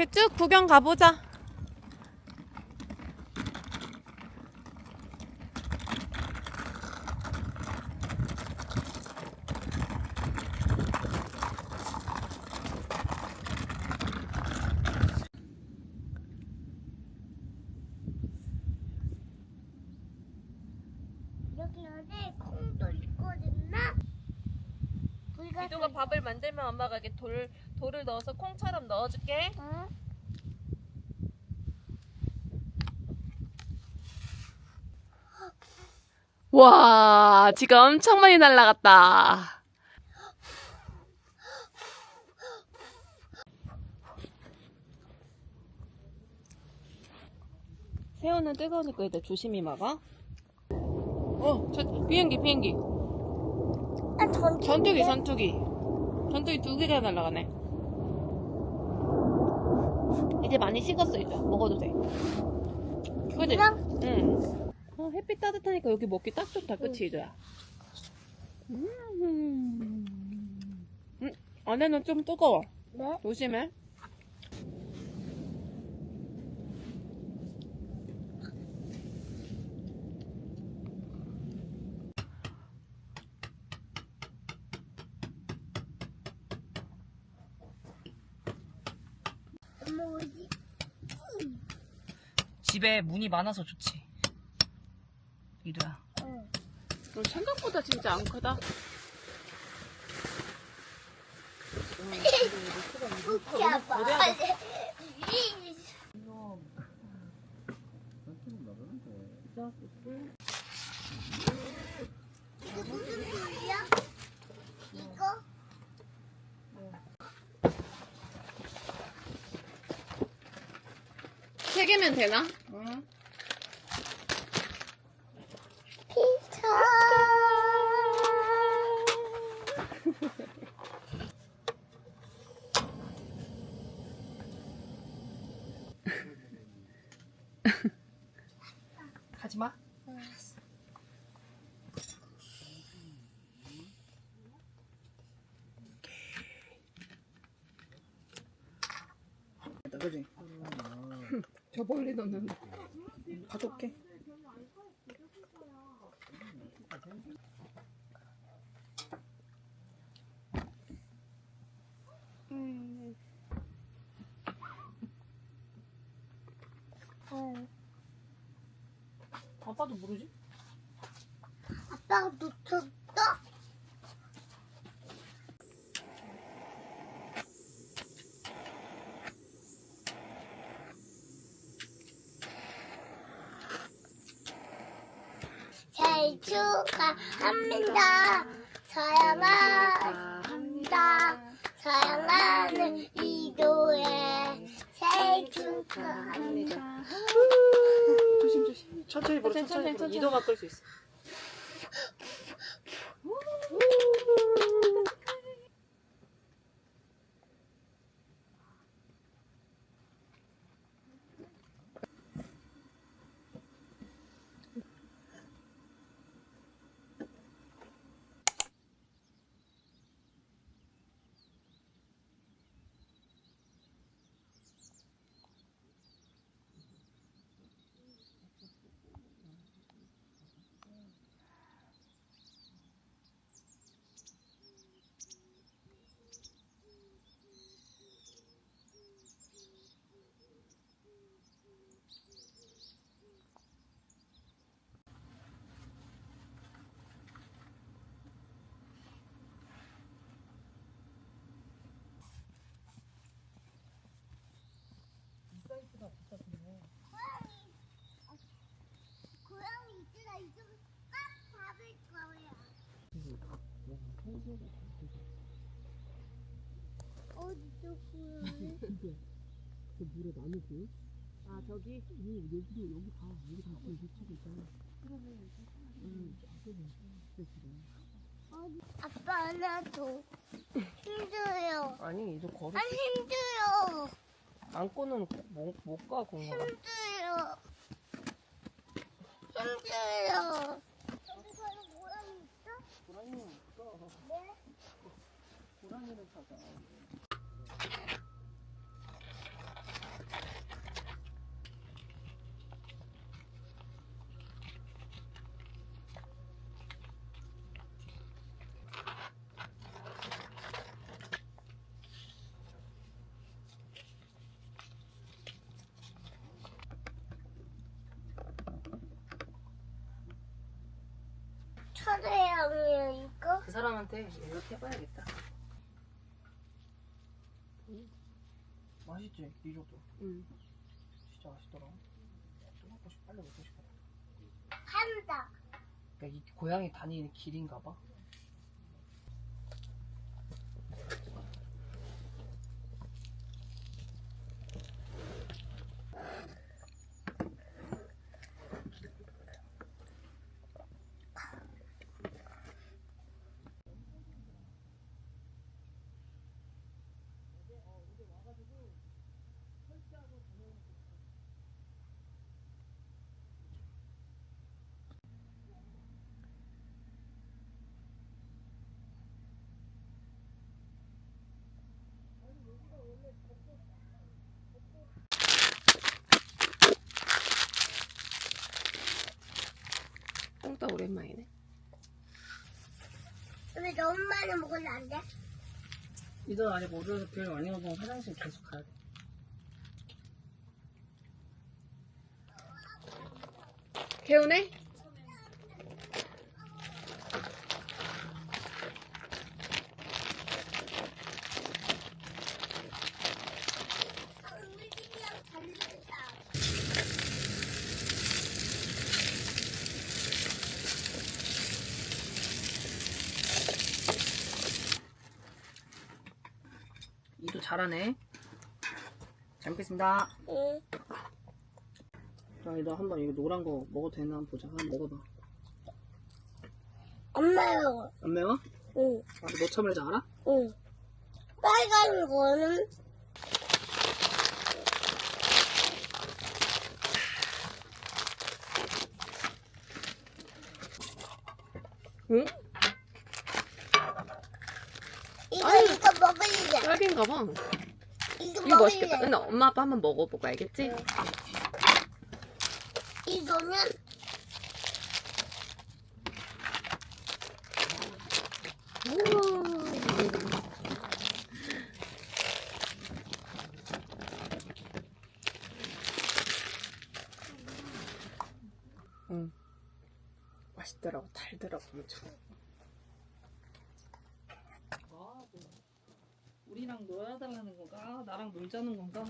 이렇게 쭉 구경 가보자. 여기 안에 콩도 있거든요. 우리가 이도가 밥을 만들면 엄마가 이렇게 돌 돌을 넣어서 콩처럼 넣어줄게. 어? 와, 지가 엄청 많이 날라갔다. 새우는 뜨거우니까 일단 조심히 먹어. 어, 저, 비행기, 비행기. 아, 전 전투기, 전투기. 전투기 두 개가 날라가네. 이제 많이 식었어, 이제. 먹어도 돼. 그지? 응. 어, 햇빛 따뜻하니까 여기 먹기 딱 좋다, 그치, 이도야? 음. 음, 안에는 좀 뜨거워. 네. 조심해. 집에 문이 많아서 좋지. 이도야. 응. 어, 생각보다 진짜 안 크다. 이거 개면 되나? 피자. 가지 마. 그지? 저 멀리 넣는 가족해. 음. 어. 아빠도 모르지? 아빠가 놓쳤 생일 축하합니다. 사랑합니다. 사랑하는 이도의 생일 축하합니다. 조심 조심. 천천히 불어. 천천히, 천천히 불어. 천천히. 이도가 끌수 있어. 어디죠 고양이? 그 물에 나누지. 아 저기 오, 여기도 여기 가. 여기 다 지금 미치고 있잖아. 응, 어디? 아빠 안아줘. 힘들어요. 아니, 이도 걸어. 안 힘들어. 안고는 못가 공원아. 힘들어. 힘들어. 저기 사는 고양이 있어? 고라니는 없어. 그 사람한테 연락해봐야겠다. 맛있지? 리조또. 응. 진짜 맛있더라. 또 먹고 싶, 빨리 먹고 싶어. 한다. 그러니까 이 고양이 다니는 길인가 봐. 뽕따 오랜만이네. 왜 너무 많이 먹으면 안 돼? 이전 아직 어려서 별 많이 먹으면 화장실 계속 가야 돼. 개운해? 우리 집이랑 달리다. 이도 잘하네. 잘 먹겠습니다. 응. 자, 너 한번 이거 노란 거 먹어도 되나 한번 보자. 한번 먹어봐. 엄마요. 안 매워? 응. 아, 너 처음에 잘 알아? 응. 빨간 거는 응? 이거 먹을래. 딸기인가 봐. 이거 이거 맛있겠다. 먹을래. 근데 엄마 아빠 한번 먹어보고 알겠지? 이거는 응. 맛있더라고. 달더라고. 엄청. 우리랑 놀아달라는 건가? 나랑 놀자는 건가?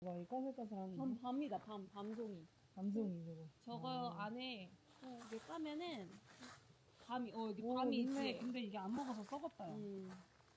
와, 이 까매까매한 밤, 밤이다, 밤, 밤송이. 감성이 저거. 저거 아. 안에, 어, 이게 까면은, 밤이, 어, 여기 오, 밤이 있네. 있지. 근데 이게 안 먹어서 썩었다. 야. 음,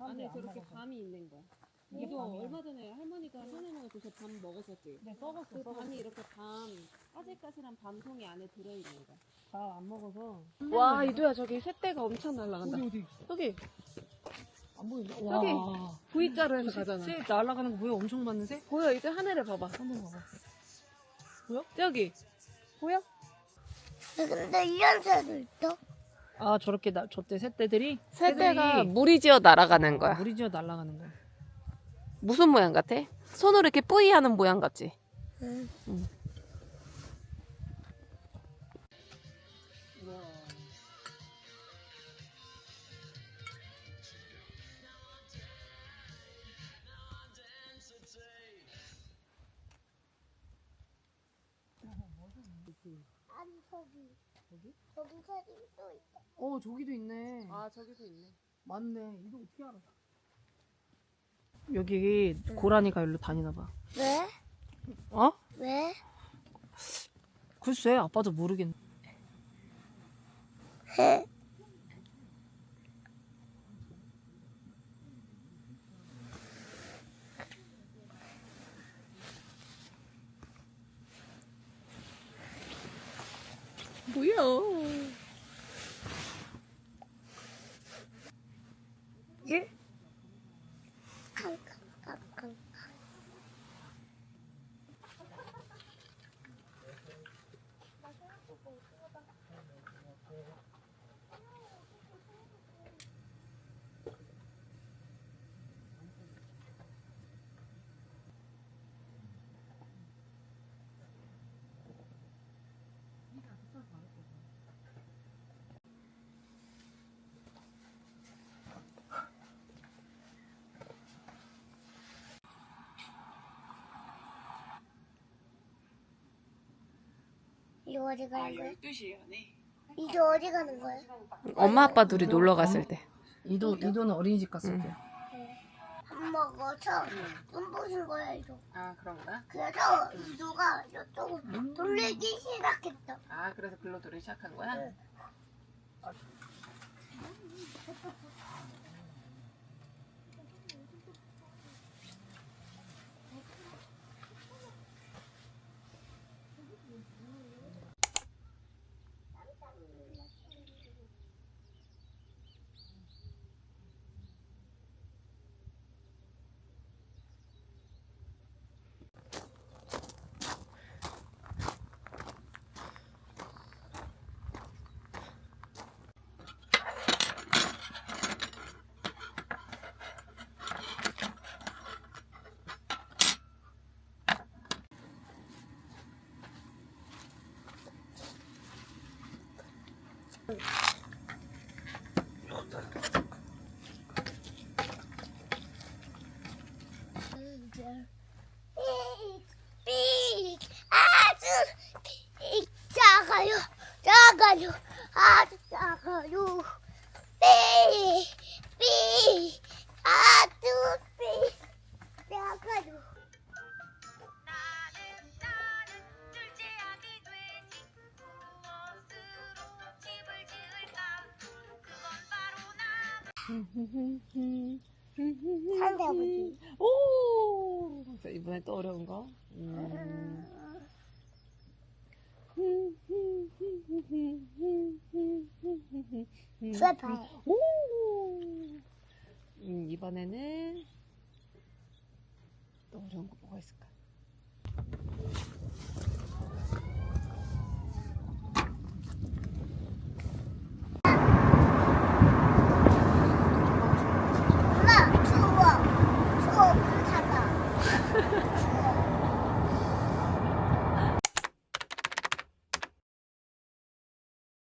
안에 안 저렇게. 밤이 있는 거야. 이거 밤이야. 얼마 전에 할머니가 선생님하고 줘서 밤 먹었었지. 네, 썩었어. 그. 밤이 이렇게 밤, 까질까질한 밤송이 안에 들어있는 거야. 다안 먹어서. 와, 이도야, 저기 새떼가 엄청 날아간다. 어디, 어디? 여기, 안 보인다. 저기. 와. V자로 해서 가잖아. 새 날아가는 거 보여? 엄청 많은 새? 보여, 이제 하늘을 봐봐. 한번 봐봐. 저기. 보여? 근데 이런 새도 있어. 아, 저렇게 나, 저때 새떼들이? 새떼가 새들이 물이 지어 날아가는 거야. 물이 지어 날아가는 거야. 무슨 모양 같아? 손으로 이렇게 뿌이 하는 모양 같지? 응. 우와. 아니 저기. 저기? 저기 새도 또 있어. 어, 저기도 있네. 아, 저기도 있네. 맞네. 이거 어떻게 알아? 여기 고라니가 일로 다니나 봐. 왜? 어? 왜? 글쎄, 아빠도 모르겠네. 해. 뭐야? 이거 어디 아, 가는 거야? 12시에 네 이게 어디 가는 거야? 엄마 아빠 둘이 놀러 갔을 때. 이도 이도는 어린이집 갔을 때. 밥 먹어서 눈 부신 거야 이거. 아 그런가? 그래서 이도가 이쪽으로 돌리기 시작했어. 아 그래서 글로 들이 시작한 거야? 나. 산대아버지. 오! 자, 이번엔 또 어려운 거. 음. 슬퍼요. 오! 음, 이번에는 또 어려운 거 뭐가 있을까?